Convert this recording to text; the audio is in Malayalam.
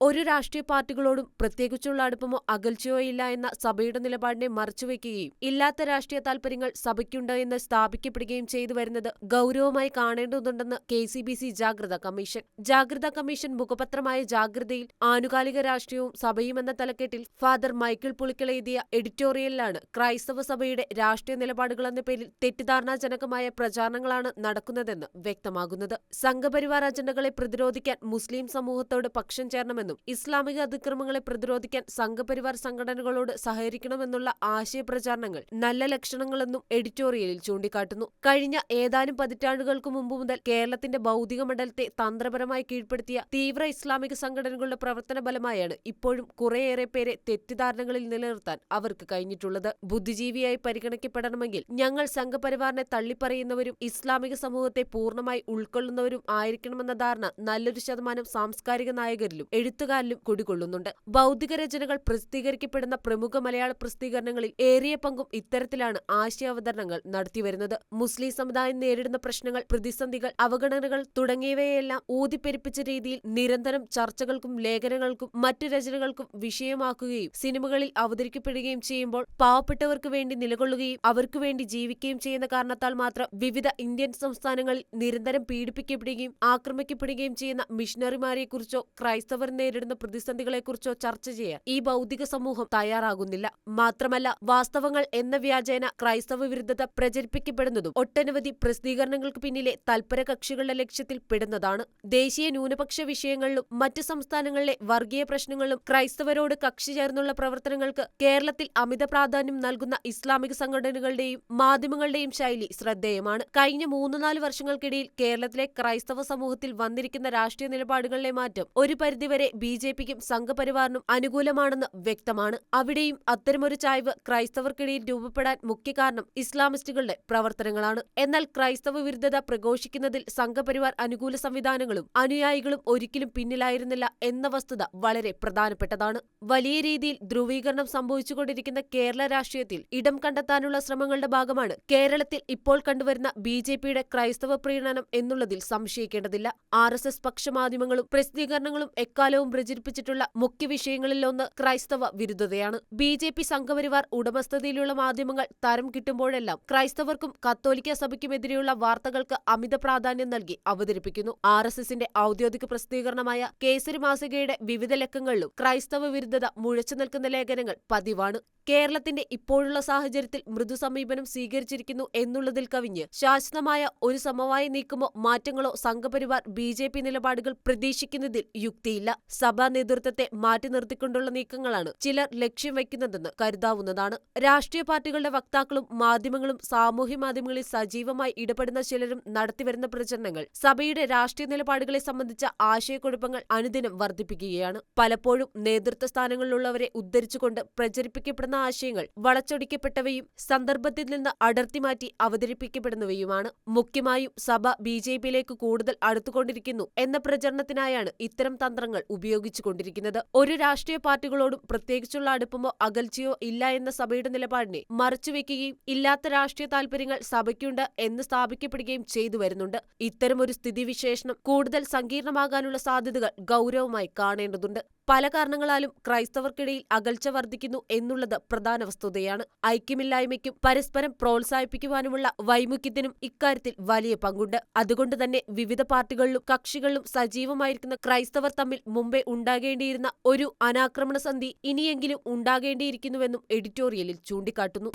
ഒരു രാഷ്ട്രീയ പാർട്ടികളോടും പ്രത്യേകിച്ചുള്ള അടുപ്പമോ അകൽച്ചയോ ഇല്ല എന്ന സഭയുടെ നിലപാടിനെ മറച്ചുവെക്കുകയും ഇല്ലാത്ത രാഷ്ട്രീയ താൽപര്യങ്ങൾ സഭയ്ക്കുണ്ട് എന്ന് സ്ഥാപിക്കപ്പെടുകയും ചെയ്തു വരുന്നത് ഗൗരവമായി കാണേണ്ടതുണ്ടെന്ന് കെ സി ബി സി ജാഗ്രതാ കമ്മീഷൻ. ജാഗ്രതാ കമ്മീഷൻ മുഖപത്രമായ ജാഗ്രതയിൽ ആനുകാലിക രാഷ്ട്രീയവും സഭയും എന്ന തലക്കെട്ടിൽ ഫാദർ മൈക്കിൾ പുളിക്കൽ എഴുതിയ എഡിറ്റോറിയലിലാണ് ക്രൈസ്തവ സഭയുടെ രാഷ്ട്രീയ നിലപാടുകൾ എന്ന പേരിൽ തെറ്റിദ്ധാരണാജനകമായ പ്രചാരണങ്ങളാണ് നടക്കുന്നതെന്ന് വ്യക്തമാകുന്നത്. സംഘപരിവാർ അജണ്ടകളെ പ്രതിരോധിക്കാൻ മുസ്ലിം സമൂഹത്തോട് പക്ഷം ചേരണമെന്നും ഇസ്ലാമിക അതിക്രമങ്ങളെ പ്രതിരോധിക്കാൻ സംഘപരിവാർ സംഘടനകളോട് സഹകരിക്കണമെന്നുള്ള ആശയപ്രചാരണങ്ങൾ നല്ല ലക്ഷണങ്ങളെന്നും എഡിറ്റോറിയലിൽ ചൂണ്ടിക്കാട്ടുന്നു. കഴിഞ്ഞ ഏതാനും പതിറ്റാണ്ടുകൾക്ക് മുമ്പ് മുതൽ കേരളത്തിന്റെ ഭൗതിക മണ്ഡലത്തെ തന്ത്രപരമായി കീഴ്പ്പെടുത്തിയ തീവ്ര ഇസ്ലാമിക സംഘടനകളുടെ പ്രവർത്തന ഫലമായാണ് ഇപ്പോഴും കുറേയേറെ പേരെ തെറ്റിദ്ധാരണകളിൽ നിലനിർത്താൻ അവർക്ക് കഴിഞ്ഞിട്ടുള്ളത്. ബുദ്ധിജീവിയായി പരിഗണിക്കപ്പെടണമെങ്കിൽ ഞങ്ങൾ സംഘപരിവാറിനെ തള്ളിപ്പറയുന്നവരും ഇസ്ലാമിക സമൂഹത്തെ പൂർണമായി ഉൾക്കൊള്ളുന്നവരും ആയിരിക്കണമെന്ന ധാരണ നല്ലൊരു ശതമാനം സാംസ്കാരിക നായകരിലും എഴുത്തുകാരിലും കുടികൊള്ളുന്നുണ്ട്. ഭൗതിക രചനകൾ പ്രസിദ്ധീകരിക്കപ്പെടുന്ന പ്രമുഖ മലയാള പ്രസിദ്ധീകരണങ്ങളിൽ ഏറിയ പങ്കും ഇത്തരത്തിലാണ് ആശയാവതരണങ്ങൾ നടത്തിവരുന്നത്. മുസ്ലിം സമുദായം നേരിടുന്ന പ്രശ്നങ്ങൾ പ്രതിസന്ധികൾ അവഗണനകൾ തുടങ്ങിയവയെല്ലാം ഊതിപ്പെരുപ്പിച്ച രീതിയിൽ നിരന്തരം ചർച്ചകൾക്കും ലേഖനങ്ങൾക്കും മറ്റു രചനകൾക്കും വിഷയമാക്കുകയും സിനിമകളിൽ അവതരിക്കപ്പെടുകയും ചെയ്യുമ്പോൾ പാവപ്പെട്ടവർക്ക് വേണ്ടി നിലകൊള്ളുകയും അവർക്ക് വേണ്ടി ജീവിക്കുകയും ചെയ്യുന്ന കാരണത്താൽ മാത്രം വിവിധ ഇന്ത്യൻ സംസ്ഥാനങ്ങളിൽ നിരന്തരം പീഡിപ്പിക്കപ്പെടുകയും ആക്രമിക്കപ്പെടുകയും ചെയ്യുന്ന മിഷണറിമാരെക്കുറിച്ചോ ക്രൈസ്തവർ നേരിടുന്ന പ്രതിസന്ധികളെക്കുറിച്ചോ ചർച്ച ചെയ്യാൻ ഈ ഭൗതിക സമൂഹം തയ്യാറാകുന്നില്ല. മാത്രമല്ല വാസ്തവങ്ങൾ എന്ന വ്യാജേന ക്രൈസ്തവ വിരുദ്ധത പ്രചരിപ്പിക്കപ്പെടുന്നതും ഒട്ടനവധി പ്രസിദ്ധീകരണങ്ങൾക്ക് പിന്നിലെ തൽപര കക്ഷികളുടെ ലക്ഷ്യത്തിൽ പെടുന്നതാണ്. ദേശീയ ന്യൂനപക്ഷ വിഷയങ്ങളിലും മറ്റ് സംസ്ഥാനങ്ങളിലെ വർഗീയ പ്രശ്നങ്ങളിലും ക്രൈസ്തവരോട് കക്ഷി ചേർന്നുള്ള പ്രവർത്തനങ്ങൾക്ക് കേരളത്തിൽ അമിത പ്രാധാന്യം നൽകുന്ന ഇസ്ലാമിക സംഘടനകളുടെയും മാധ്യമങ്ങളുടെയും ശൈലി ശ്രദ്ധേയമാണ്. കഴിഞ്ഞ മൂന്ന് നാല് വർഷങ്ങൾക്കിടയിൽ കേരളത്തിലെ ക്രൈസ്തവ സമൂഹത്തിൽ വന്നിരിക്കുന്ന രാഷ്ട്രീയ നിലപാടുകളിലെ മാറ്റം ഒരു പരിധിവരെ ബി ജെ പിക്കും സംഘപരിവാറിനും അനുകൂലമാണെന്ന് വ്യക്തമാണ്. അവിടെയും അത്തരമൊരു ചായ്വ് ക്രൈസ്തവർക്കിടയിൽ രൂപപ്പെടാൻ മുഖ്യ കാരണം ഇസ്ലാമിസ്റ്റുകളുടെ പ്രവർത്തനങ്ങളാണ്. എന്നാൽ ക്രൈസ്തവ വിരുദ്ധത പ്രഘോഷിക്കുന്നതിൽ സംഘപരിവാർ അനുകൂല സംവിധാനങ്ങളും അനുയായികളും ഒരിക്കലും പിന്നിലായിരുന്നില്ല എന്ന വസ്തുത വളരെ പ്രധാനപ്പെട്ടതാണ്. വലിയ രീതിയിൽ ധ്രുവീകരണം സംഭവിച്ചുകൊണ്ടിരിക്കുന്ന കേരള രാഷ്ട്രീയത്തിൽ ഇടം കണ്ടെത്താനുള്ള ശ്രമങ്ങളുടെ ഭാഗമാണ് കേരളത്തിൽ ഇപ്പോൾ കണ്ടുവരുന്ന ബി ജെ പിയുടെ ക്രൈസ്തവ പ്രീണനം എന്നുള്ളതിൽ സംശയിക്കേണ്ടതില്ല. ആർ എസ് എസ് പക്ഷമാധ്യമങ്ങളും പ്രസിദ്ധീകരണങ്ങളും എക്കാലവും പ്രചരിപ്പിച്ചിട്ടുള്ള മുഖ്യ വിഷയങ്ങളിലൊന്ന് ക്രൈസ്തവ വിരുദ്ധതയാണ്. ബി ജെ പി സംഘപരിവാർ ഉടമസ്ഥതയിലുള്ള മാധ്യമങ്ങൾ തരം കിട്ടുമ്പോഴെല്ലാം ക്രൈസ്തവർക്കും കത്തോലിക്ക സഭയ്ക്കുമെതിരെയുള്ള വാർത്തകൾക്ക് അമിത പ്രാധാന്യം നൽകി അവതരിപ്പിക്കുന്നു. ആർ എസ് എസിന്റെ ഔദ്യോഗിക പ്രസിദ്ധീകരണമായ കേസരി മാസികയുടെ വിവിധ ലക്കങ്ങളിലും ക്രൈസ്തവ വിരുദ്ധത മുഴച്ചു നിൽക്കുന്ന ലേഖനങ്ങൾ പതിവാണ്. കേരളത്തിന്റെ ഇപ്പോഴുള്ള സാഹചര്യത്തിൽ മൃദു സമീപനം സ്വീകരിച്ചിരിക്കുന്നു എന്നുള്ളതിൽ കവിഞ്ഞ് ശാശ്വതമായ ഒരു സമവായ നീക്കമോ മാറ്റങ്ങളോ സംഘപരിവാർ ബി ജെ പി നിലപാടുകൾ പ്രതീക്ഷിക്കുന്നതിൽ യുക്തിയില്ല. സഭാ നേതൃത്വത്തെ മാറ്റി നിർത്തിക്കൊണ്ടുള്ള നീക്കങ്ങളാണ് ചിലർ ലക്ഷ്യം വയ്ക്കുന്നതെന്ന് കരുതാവുന്നതാണ്. രാഷ്ട്രീയ പാർട്ടികളുടെ വക്താക്കളും മാധ്യമങ്ങളും സാമൂഹ്യ മാധ്യമങ്ങളിൽ സജീവമായി ഇടപെടുന്ന ചിലരും നടത്തിവരുന്ന പ്രചരണങ്ങൾ സഭയുടെ രാഷ്ട്രീയ നിലപാടുകളെ സംബന്ധിച്ച ആശയക്കുഴപ്പങ്ങൾ അനുദിനം വർദ്ധിപ്പിക്കുകയാണ്. പലപ്പോഴും നേതൃത്വ സ്ഥാനങ്ങളിലുള്ളവരെ ഉദ്ധരിച്ചുകൊണ്ട് പ്രചരിപ്പിക്കപ്പെടുന്ന ആശയങ്ങൾ വളച്ചൊടിക്കപ്പെട്ടവയും സന്ദർഭത്തിൽ നിന്ന് അടർത്തി മാറ്റി അവതരിപ്പിക്കപ്പെടുന്നവയുമാണ്. മുഖ്യമായും സഭ ബി ജെ പിയിലേക്ക് കൂടുതൽ അടുത്തുകൊണ്ടിരിക്കുന്നു എന്ന പ്രചരണത്തിനായാണ് ഇത്തരം തന്ത്രങ്ങൾ ഉപയോഗിച്ചുകൊണ്ടിരിക്കുന്നത്. ഒരു രാഷ്ട്രീയ പാർട്ടികളോടും പ്രത്യേകിച്ചുള്ള അടുപ്പമോ അകൽച്ചയോ ഇല്ല എന്ന സഭയുടെ നിലപാടിനെ മറച്ചുവെക്കുകയും ഇല്ലാത്ത രാഷ്ട്രീയ താൽപര്യങ്ങൾ സഭയ്ക്കുണ്ട് എന്ന് സ്ഥാപിക്കപ്പെടുകയും ചെയ്തു വരുന്നുണ്ട്. ഇത്തരമൊരു സ്ഥിതിവിശേഷണം കൂടുതൽ സങ്കീർണമാകാനുള്ള സാധ്യതകൾ ഗൗരവമായി കാണേണ്ടതുണ്ട്. പല കാരണങ്ങളാലും ക്രൈസ്തവർക്കിടയിൽ അകൽച്ച വർദ്ധിക്കുന്നു എന്നുള്ളത് പ്രധാന വസ്തുതയാണ്. ഐക്യമില്ലായ്മയ്ക്കും പരസ്പരം പ്രോത്സാഹിപ്പിക്കുവാനുമുള്ള വൈമുഖ്യത്തിനും ഇക്കാര്യത്തിൽ വലിയ പങ്കുണ്ട്. അതുകൊണ്ട് തന്നെ വിവിധ പാർട്ടികളിലും കക്ഷികളിലും സജീവമായിരിക്കുന്ന ക്രൈസ്തവർ തമ്മിൽ മുമ്പേ ഉണ്ടാകേണ്ടിയിരുന്ന ഒരു അനാക്രമണ സന്ധി ഇനിയെങ്കിലും ഉണ്ടാകേണ്ടിയിരിക്കുന്നുവെന്നും എഡിറ്റോറിയലിൽ ചൂണ്ടിക്കാട്ടുന്നു.